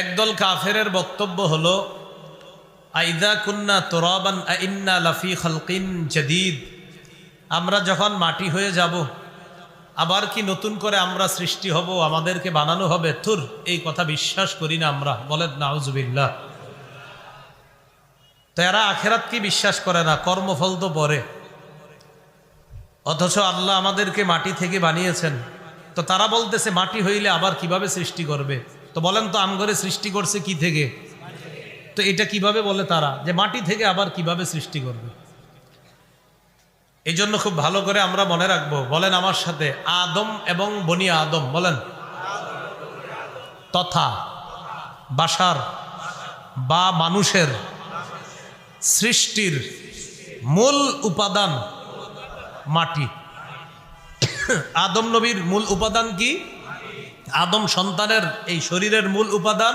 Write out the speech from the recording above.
একদল কাফেরের বক্তব্য হল, আইদা কুন্না তোরাবান আইন্না লাফি খালকিন জদিদ। আমরা যখন মাটি হয়ে যাব, আবার কি নতুন করে আমরা সৃষ্টি হব, আমাদেরকে বানানো হবে? থুর, এই কথা বিশ্বাস করি না আমরা। বলেন, নাউজুবিল্লাহ। তো এরা আখেরাত কি বিশ্বাস করে না? কর্মফল তো পরে। অথচ আল্লাহ আমাদেরকে মাটি থেকে বানিয়েছেন। তো তারা বলতেছে, মাটি হইলে আবার কীভাবে সৃষ্টি করবে? তো বলেন তো আমগরে সৃষ্টি করছে কি থেকে? তো এটা কীভাবে বলে তারা? যে মাটি থেকে আবার কীভাবে সৃষ্টি করবে? এই জন্য খুব ভালো করে আমরা মনে রাখব, বলেন আমার সাথে, আদম এবং বনি আদম, বলেন। তথা, বাসার বা মানুষের সৃষ্টির মূল উপাদান মাটি। আদম নবীর মূল উপাদান কি? আদম সন্তানের এই শরীরের মূল উপাদান।